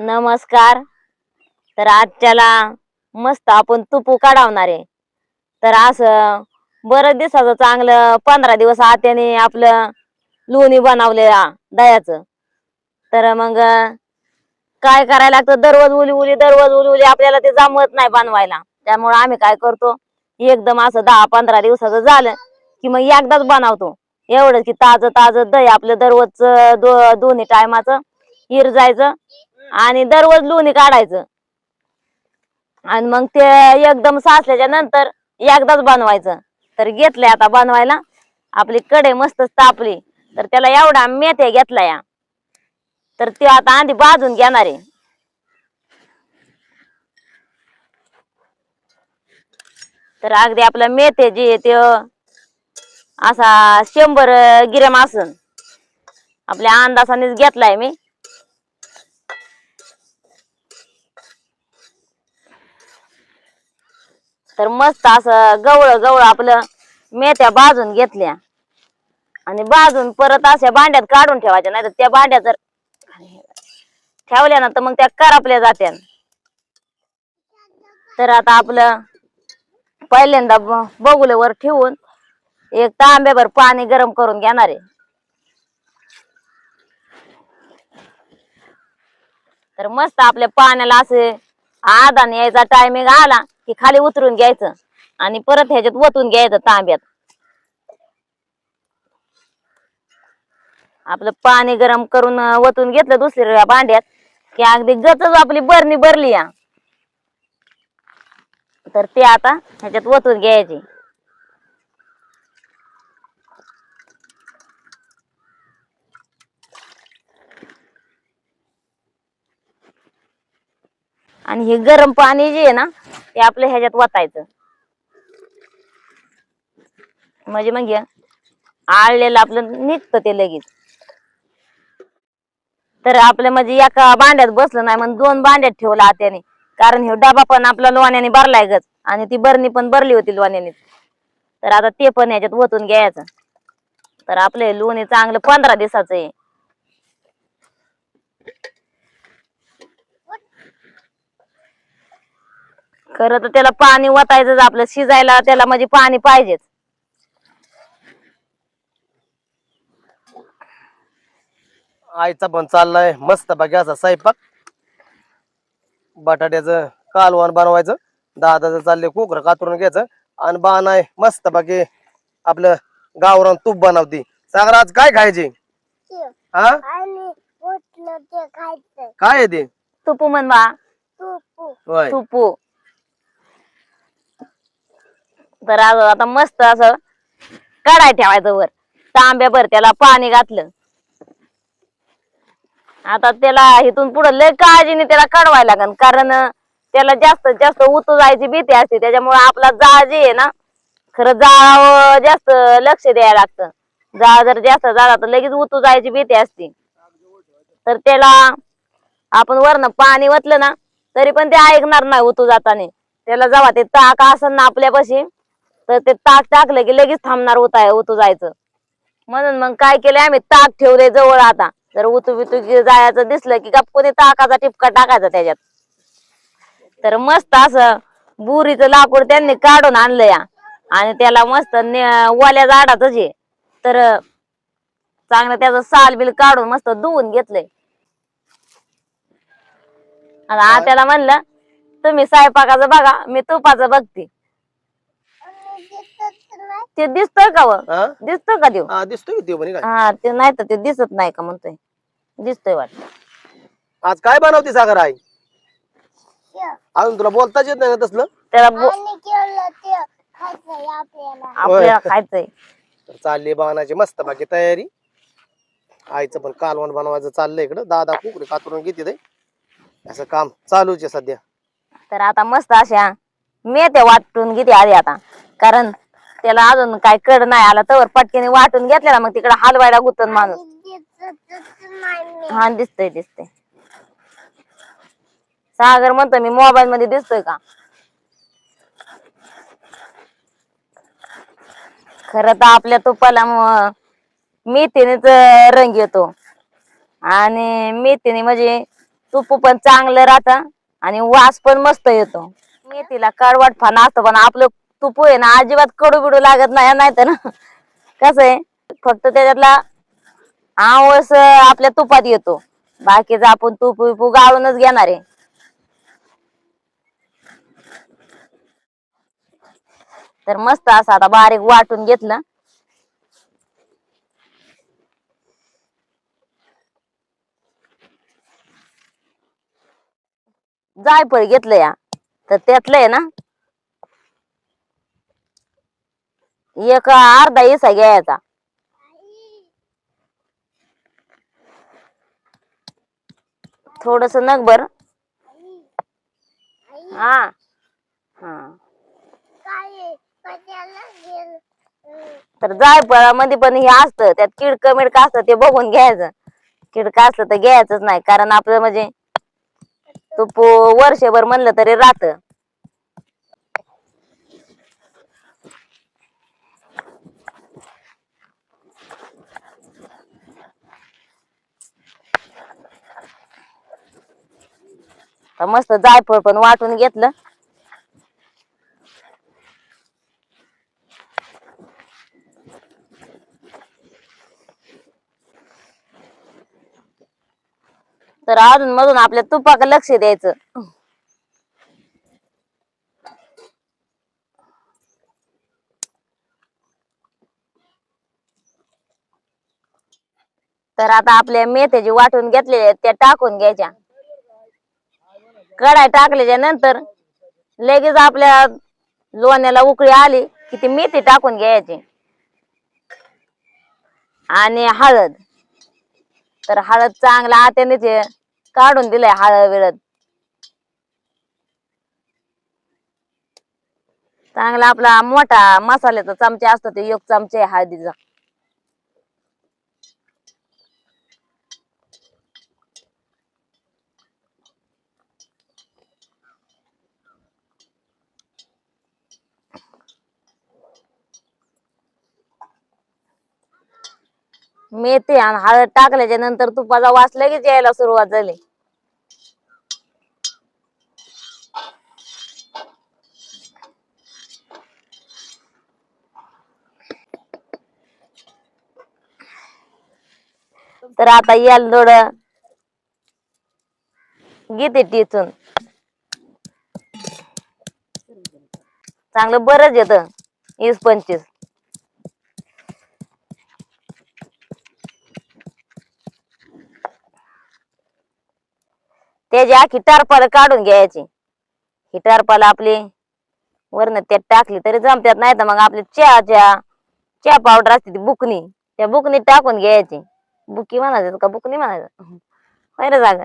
नमस्कार. तर आजच्याला मस्त आपण तुपू काढावणार आहे. तर असं बरं दिवसाचं चांगलं पंधरा दिवस आत्याने आपलं लोणी बनवलेला दह्याचं. तर मग काय करायला लागतं? दररोज उली उली दररोज उली उली आपल्याला ते जमत नाही बनवायला. त्यामुळे आम्ही काय करतो एकदम असं दहा पंधरा दिवसाचं झालं की मग एकदाच बनवतो. एवढंच की ताजं ताजं दही आपलं दररोजचं दो दोन्ही टायमाचं हिर जायचं आणि दररोज लोणी काढायचं. आणि मग ते एकदम साचल्याच्या नंतर एकदाच बनवायचं. तर घेतलंय आता बनवायला. आपली कडे मस्त तापली. तर त्याला एवढा मेथ्या घेतला या तर ते आता आधी भाजून घेणार आहे. तर अगदी आपल्या मेथे जे आहे ते असा शंभर गिरम असून. आपल्या अंदाजानेच घेतलाय मी. तर मस्त असं गवळ गवळ आपलं मेथ्या भाजून घेतल्या. आणि भाजून परत अशा भांड्यात काढून ठेवायच्या नाही तर त्या भांड्या जर ठेवल्या ना तर मग त्या करापल्या जात्या. तर आता आपलं पहिल्यांदा बगुल्यावर ठेवून एक तांब्यावर पाणी गरम करून घेणार आहे. तर मस्त आपल्या पाण्याला असे आदान यायचा टायमिंग आला. की खाली उतरून घ्यायचं आणि परत ह्याच्यात वतून घ्यायचं तांब्यात. आपलं पाणी गरम करून ओतून वतून घेतलं दुसऱ्या भांड्यात की अगदी गचच आपली बरणी भरली या. तर ते आता ह्याच्यात वतून घ्यायची. आणि हे गरम पाणी जे आहे ना ते आपल्या ह्याच्यात वतायचं. म्हणजे मग आळलेलं आपलं निघतं ते लगेच. तर आपल्या म्हणजे एका भांड्यात बसलं नाही मग दोन भांड्यात ठेवला आत्याने. कारण हे डबा पण आपला लोण्याने भरलाय गच आणि ती बरणी पण भरली होती लोण्याने तर आता ते पण ह्याच्यात ओतून घ्यायचं. तर आपले लोणी चांगलं पंधरा दिवसाचं आहे. खरं तर त्याला पाणी वतायचंच आपलं शिजायला त्याला म्हणजे पाणी पाहिजेच. आईचा पण चाललाय मस्त बघ्याचा स्वयंपाक. बटाट्याचं कालवण बनवायचं दादाचं चाललंय कोकर कातरून घ्यायचं आणि बाण आहे मस्त बाकी आपलं गावरान तूप बनवती. सागर आज काय खायचे? हा? काय आहे ते? तुपू म्हण बा. तूप. होय. तुपू. तर आज आता मस्त असं कढाय ठेवायचं वर. तांब्याभर त्याला पाणी घातलं. आता त्याला इथून पुढे लय काळजीने त्याला काढवायला लागन. कारण त्याला जास्त जास्त उतू जायची भीती असते. त्याच्यामुळे आपला जाळ जे आहे ना खरं जाळावर जास्त लक्ष द्यायला लागतं. जाळ जर जास्त झाला तर लगेच उतू जायची भीती असते. तर त्याला आपण वरनं पाणी वतलं ना तरी पण ते ऐकणार नाही उतू जाताना त्याला जेव्हा ते ताक असन ना आपल्यापाशी. तर ते ताक टाकलं की लगेच थांबणार उताय उतू जायचं. म्हणून मग काय केलंय आम्ही ताक ठेवले जवळ आता. जर उतू बितू जायचं दिसलं की गप्पने ताकाचा टिपका टाकायचा त्याच्यात. तर मस्त असं बुरीचं लाकूड त्यांनी काढून आणलं या. आणि त्याला मस्त ओल्या झाडाच जे तर चांगलं त्याचं साल बिल काढून मस्त धुवून घेतलंय. आणि त्याला म्हणलं तुम्ही स्वयंपाकाचं बघा मी तुपाचं बघते. ते दिसतोय का व? हा? दिसतोय का हा दिसतोय की ते म्हणे काय? हा ते नाही तर ते दिसत नाही का म्हणतोय? दिसतोय वाटत. आज काय बनवते सागर आई अजून तुला बोलताच येत नाही ना तसलं? त्याला बो- ते आपल्याला. खायचंय. तर चालली बाणाची मस्त बाकी तयारी. आईचं पण कालवण बनवायचं चाललंय इकडं. दादा कुकडी कातरून घेते ते. असं काम चालूच आहे सध्या. तर आता मस्त अशा मेथ्या वाटून घेते आधी आता. कारण त्याला अजून काय कड नाही आला तर पटकेने वाटून घेतल्या ना मग तिकडे हलवायला गुतन माणूस. हा दिसतय दिसतय. सागर म्हणतो मी मोबाईल मध्ये दिसतोय का? खर तर आपल्या तुपाला मेथीनेच रंग येतो. आणि मेथीने म्हणजे तुप पण चांगलं राहतं आणि वास पण मस्त येतो. मेथीला कडवट फाना असतो पण आपलं तुप आहे ना अजिबात कडू बिडू लागत नाही नाही तर ना. कसं आहे फक्त त्याच्यातला आवस आपल्या तुपात येतो. बाकीचा आपण तूप विपू गाळूनच घेणार आहे. तर मस्त असं आता बारीक वाटून घेतलं. जायफळ घेतलं या. तर त्यातलं आहे ना एक अर्धा इसा घ्यायचा. थोडस नगभर हा. हा. जायमध्ये तर जायफळामध्ये पण हे असतं त्यात किडक मिडक असतं ते बघून घ्यायचं. किडक असलं तर घ्यायचंच नाही कारण आपलं म्हणजे तूप वर्षभर म्हणलं तरी राहत. तर मस्त जायफळ पण वाटून घेतलं. तर अजून मधून आपल्या तुपाक लक्ष द्यायचं. तर आता आपल्या मेथ्याची वाटून घेतलेल्या त्या टाकून घ्यायच्या. कढाई टाकल्याच्या नंतर लगेच आपल्या लोण्याला उकळी आली की ती मेथी टाकून घ्यायची. आणि हळद. तर हळद चांगला आत्याने ते काढून दिलंय हळद विळद चांगला आपला मोठा मसाल्याचा चमचा असतो ते एक चमचा आहे हळदीचा. मेथी आणि हळद टाकल्याच्या नंतर तुपाचा वास लगेच यायला सुरुवात झाली. तर आता याल थोड घेते टिचून. चांगलं बरंच येत. वीस पंचवीस. त्याची आखी टारपाला काढून घ्यायची. ही टारपाला आपली वरनं त्यात टाकली तरी जमत्यात नाही तर मग आपली चहाच्या चहा पावडर असते ती बुकनी त्या बुकनी टाकून घ्यायची. बुकी म्हणायचं का बुकनी म्हणायचं? होय जागा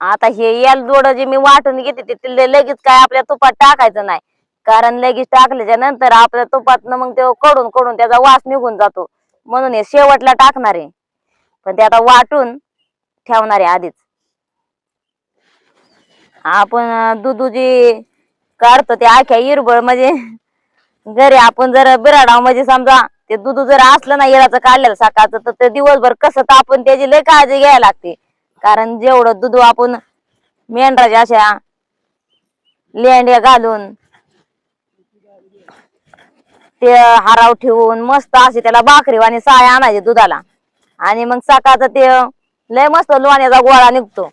आता हे याल जोड जे मी वाटून घेते ते लगेच काय आपल्या तुपात टाकायचं नाही. कारण लगेच टाकल्याच्या नंतर आपल्या तुपात मग ते कडून कडून त्याचा वास निघून जातो. म्हणून हे शेवटला टाकणार. आहे पण ते आता वाटून ठेवणार आहे आधीच. आपण दुधू जी काढतो ते आख्या इरबळ म्हणजे घरी आपण जर बिराडाव म्हणजे समजा ते दूध जर असलं ना येळाचं काढलेलं सकाळचं तर ते दिवसभर कसं तर आपण त्याची लय काळजी घ्यायला लागते. कारण जेवढं दूध आपण मेंढराच्या अशा लेंड्या घालून ते हाराव ठेवून मस्त अशी त्याला भाकरीवाणी साय आणायची दुधाला. आणि मग सकाळचं ते लय मस्त लोण्याचा गोळा निघतो.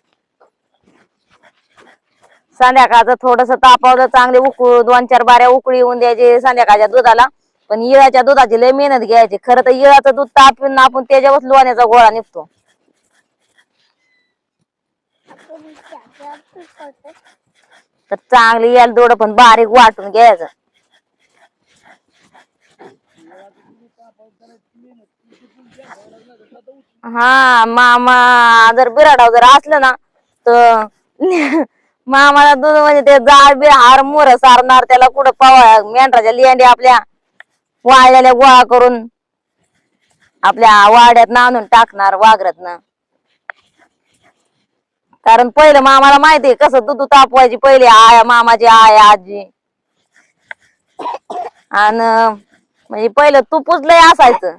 संध्याकाळचं थोडस तापावलं चांगले उकळू दोन चार बाऱ्या उकळी येऊन द्यायचे संध्याकाळच्या दुधाला. पण इळाच्या दुधाची लय मेहनत घ्यायची. खरं तर इळाचं दूध तापून आपण त्याच्यावर लोण्याचा गोळा निघतो. तर चांगली याल दोड पण बारीक वाटून घ्यायचं. हा मामा जर बिराडाव जर असलं ना तर मामाला दूध म्हणजे ते जाळ बी हार मोर सारणार त्याला कुठं पावा? मेंढराच्या लेंड्या आपल्या वाळलेल्या गोळा करून आपल्या वाड्यात आणून टाकणार वाघरात कारण पहिलं मामाला माहितीये कसं दूध तापवायची पहिले आया मामाची आया आजी. आणि म्हणजे पहिलं तूपच लय असायचं.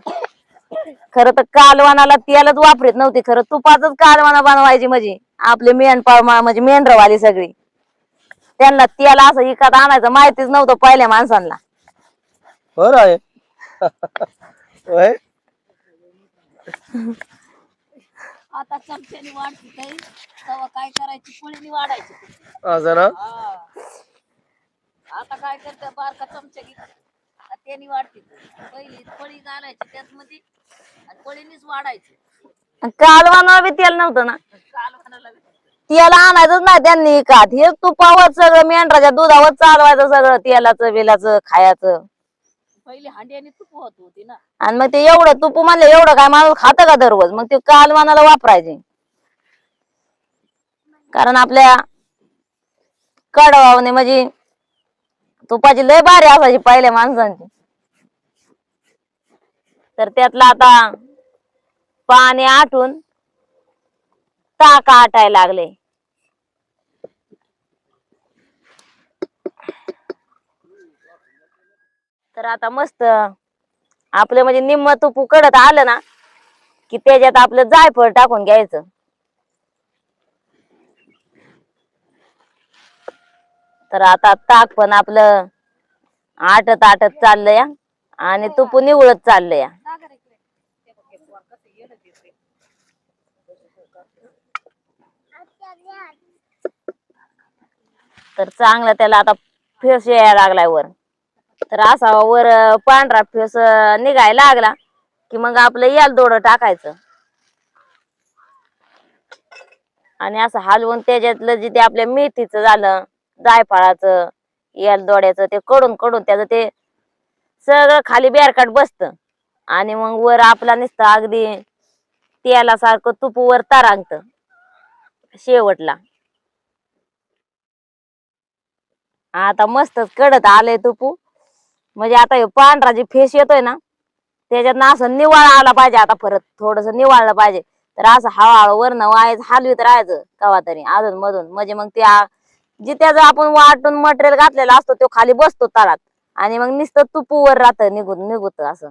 खरं तर कालवानाला तेलच वापरत नव्हती खरं तुपाच कालवाना बनवायची म्हणजे. आपले मेंढपाळ मा- म्हणजे मेंढरवाली सगळी. त्यांना त्याला असं इकत आणायचं माहितीच नव्हतं पहिल्या माणसांना. बरं आहे. होय. आता चमच्याने वाढते काही तेव्हा काय करायची? पोळीने वाढायची. असं ना हा. आता काय करते बारका चमचा घेते? आणि त्याने वाढते पहिली पळी घालायची त्यात मध्ये आणि पळीनीच वाढायची. कालवाना बी तेल नव्हतं ना. तेल आणायचंच नाही त्यांनी इकात हे तुपावर सगळं मेंढराच्या दुधावर चालवायचं सगळं तेलाचं बिलाचं खायचं. पहिली हांड्याने तूप होत होती ना. आणि मग ते एवढं तुप म्हणलं एवढं काय माणूस खातं का दररोज? मग ते कालवानाला वापरायचे. कारण आपल्या कडवाने म्हणजे तुपाची लय भारी असायची पहिल्या माणसांची. तर त्यातलं आता पाणी आटून ताक आटायला लागले. तर आता मस्त आपलं म्हणजे निम्म तूप उकडत आलं ना की त्याच्यात आपलं जायफळ टाकून घ्यायचं. तर आता ताक पण आपलं आटत आटत चाललंय या आणि तुप निवळत चाललंय. या तर चांगला त्याला आता फेस यायला लागलाय वर. तर असा वर पांढरा फेस निघायला लागला की मग आपलं याल दोडं टाकायचं. आणि असं हलवून त्याच्यातलं जे ते आपल्या मेथीचं झालं जायफळाचं याल दोड्याचं ते कडून कडून त्याचं ते सगळं खाली बेरकाट बसत. आणि मग वर आपला नुसतं अगदी तेलासारखं तुप वर तारांगत. शेवटला. आता मस्तच कडत आलंय तुपू. म्हणजे आता हे पांढरा जे फेस येतोय ना त्याच्यात असं निवाळा आला पाहिजे आता परत थोडस निवाळलं पाहिजे. तर असं हळूहळू वरण वायच हलवीत राहायचं कवा तरी अजून मधून. म्हणजे मग त्या जे आपण वाटून मटेरियल घातलेला असतो तो खाली बसतो तळात. आणि मग नुसतं तुपू वर राहत निघून निघूत असं.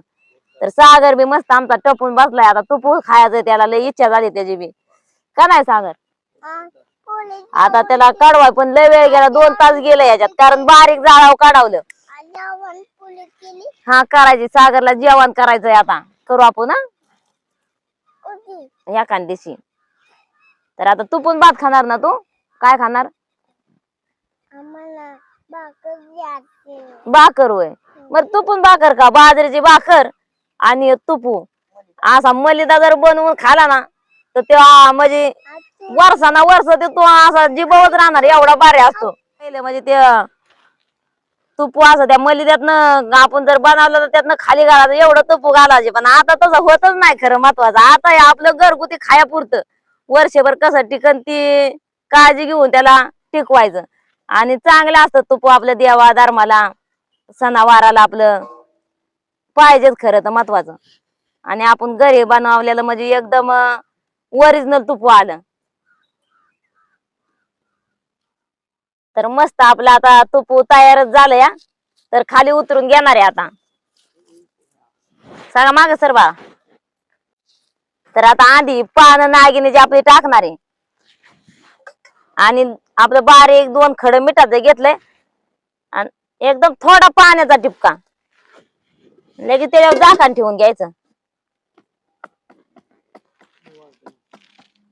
तर सागर बी मस्त आमचा टपून बसलाय. आता तुपू खायचं त्याला लय इच्छा झाली त्याची बी. का नाही सागर? हा, आता त्याला काढवाय पण लय वेळ गेला दोन तास गेले याच्यात. कारण बारीक जाळाव काढावलं. हा करायची. सागरला जेवण करायचंय आता. करू आपण हा? या कांदेशी तर आता तू पण भात खाणार ना तू? काय खाणार? भाकर होय. मग तू पण भाकर का बाजरीची भाकर आणि तुपू. असा मलिदा जर बनवून खाला ना तर तेव्हा म्हणजे वर्षाना वर्ष ते तू असा जिबवत राहणार एवढा भारी असतो. पहिले म्हणजे ते तुपू असं त्या मलिद्यातनं आपण जर बनवलं तर त्यातनं खाली घालायचं एवढं तुपू घालायचे पण आता तसं होतच नाही खरं महत्वाचं. आता हे आपलं घरगुती खायापुरतं. वर्षभर कसं टिकन ती काळजी घेऊन त्याला टिकवायचं. आणि चांगलं असतं तुपू आपलं देवा धर्माला सणावाराला आपलं पाहिजेच खरं तर महत्वाचं. आणि आपण घरी बनवलेलं म्हणजे एकदम ओरिजिनल तुपू आलं. तर मस्त आपलं आता तुपू तयारच झालं या. तर खाली उतरून घेणार आहे आता. सांगा माग सर बा तर आता आधी पान नागिने जे आपली टाकणार आहे. आणि आपलं बारीक दोन खड मिठाचं घेतलंय आणि एकदम थोडा पाण्याचा टिपका लगेच त्याच्यावर झाकण ठेवून घ्यायचं.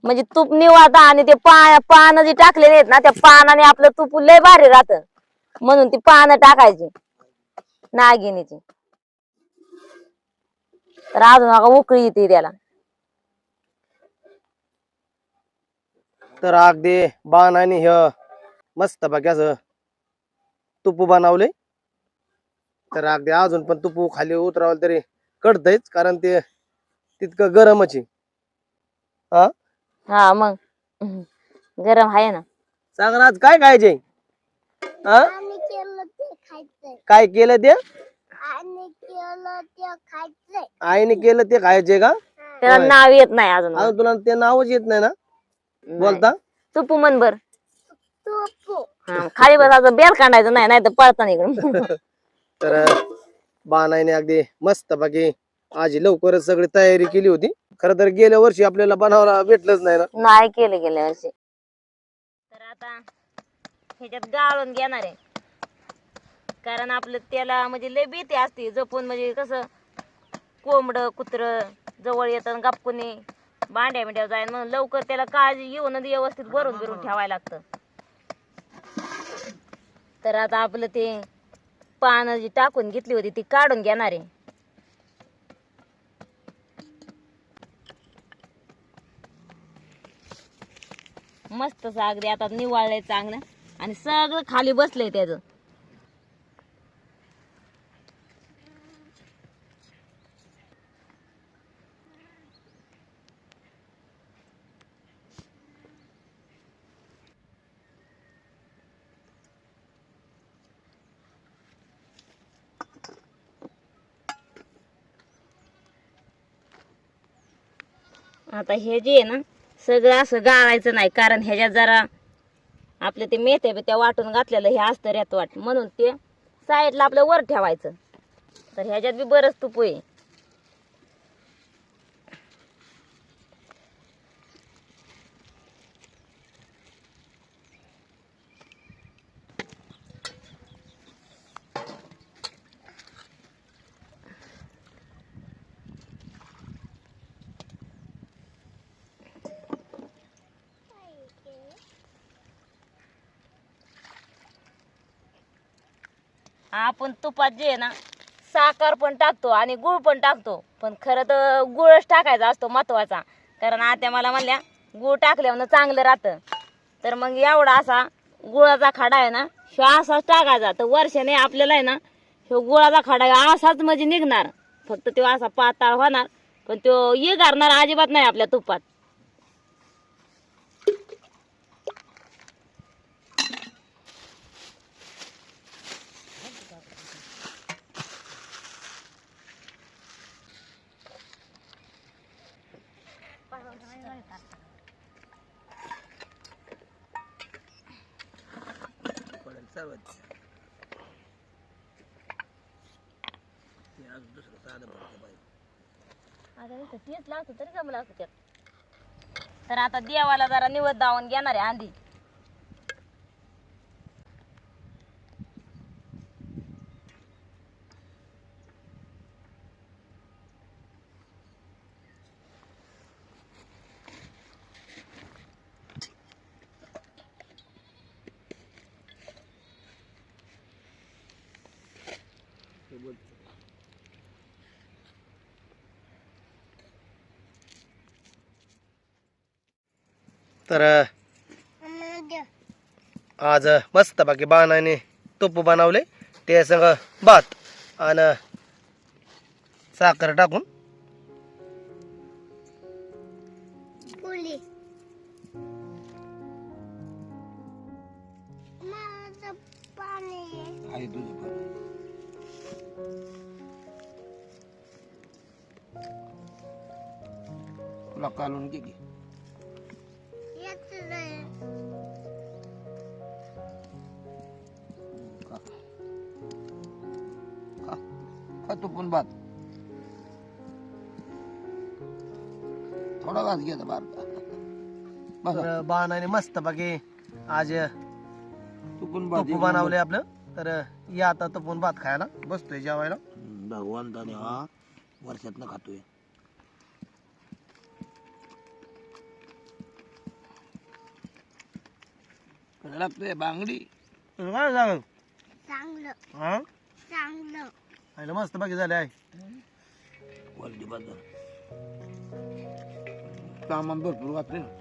म्हणजे तूप निवाता आणि ते पा पानं जे टाकलेले आहेत ना त्या पानाने आपलं तूप लय भारी राहत. म्हणून ती पानं टाकायची नागिनीची. तर अजून उकळी येते त्याला. तर अगदी बाण आणि ह मस्त बाकी असं तुपू बनवले. तर अगदी अजून पण तुपू खाली उतरावलं तरी कळतयच कारण ते तितकं गरमच आहे. हा? हा मग. हम्म. गरम आहे ना. सागर आज काय खायचे? हा? आणि केलं ते खायचंय. काय केलं ते? आणि केलं ते खायचंय. आईने केलं ते खायचे का? त्याला होय. नाव येत नाही अजून. अजून तुला ते नावच येत नाही ना? बोलता. तुपू मन बर. तूप हा खाली बसायचं बेल काढायचं नाही नाही तर पळता इकडून. तर बाणाईने अगदी मस्त बाकी आजी लवकरच सगळी तयारी केली होती. खर तर गेल्या वर्षी आपल्याला बनावला भेटलंच नाही ना. नाही केलं गेल्या वर्षी. आता ह्याच्यात गाळून घेणार आहे. कारण आपलं त्याला म्हणजे लय भीती असते जपून म्हणजे कसं कोंबड कुत्र जवळ येतं गपकुनी भांड्या बिंड्या जाईल म्हणून लवकर त्याला काळजी घेऊन व्यवस्थित भरून बिरून ठेवायला लागतं. तर आता आपलं ते पानं जी टाकून घेतली होती ती काढून घेणार आहे. मस्त अगदी आता निवाळलंय चांगलं. आणि सगळं खाली बसलंय त्याचं. आता हे जे आहे ना सगळं असं गाळायचं नाही कारण ह्याच्यात जरा आपलं ते मेथ्या बिथ्या वाटून घातलेलं हे असतं रेत वाट. म्हणून ते साईडला आपलं वर ठेवायचं. तर ह्याच्यात बी बरंच तूप आहे आपण तुपात जे आहे ना साखर पण टाकतो आणि गुळ पण टाकतो. पण खरं तर गुळच टाकायचा असतो महत्त्वाचा. कारण आता मला म्हणल्या गुळ टाकल्यावर चांगलं राहतं. तर मग एवढा असा गुळाचा खाडा आहे ना ह्यो असाच टाकायचा. तर वर्षाने आपल्याला आहे ना ह्यो गुळाचा खाडा असाच म्हणजे निघणार. फक्त तो असा पाताळ होणार पण तो ये घालणार अजिबात नाही आपल्या तुपात. दुसरं साधं आता इथं तेच लागतं तरी जमलं असतं त्यात. तर आता देवाला जरा निवद दावून घेणार आहे आंधी. तर आज मस्त बाकी बाणाने तुप बनवले. ते सगळं भात आणि साखर टाकून. कालून घे घ्यायचा बारका बाणाने मस्त बाकी आज चुकून तुपू बनवले आपलं. तर या आता तुपून भात खायला. बसतोय जेवायला. भगवंताने हा वर्षातनं खातोय. कसं लागतोय बांगडी. तुला काय सांग? चांगलं. हा? चांगलं. आयला मस्त बाकी झाले आहे क्वालिटी सामान भरपूर घातले ना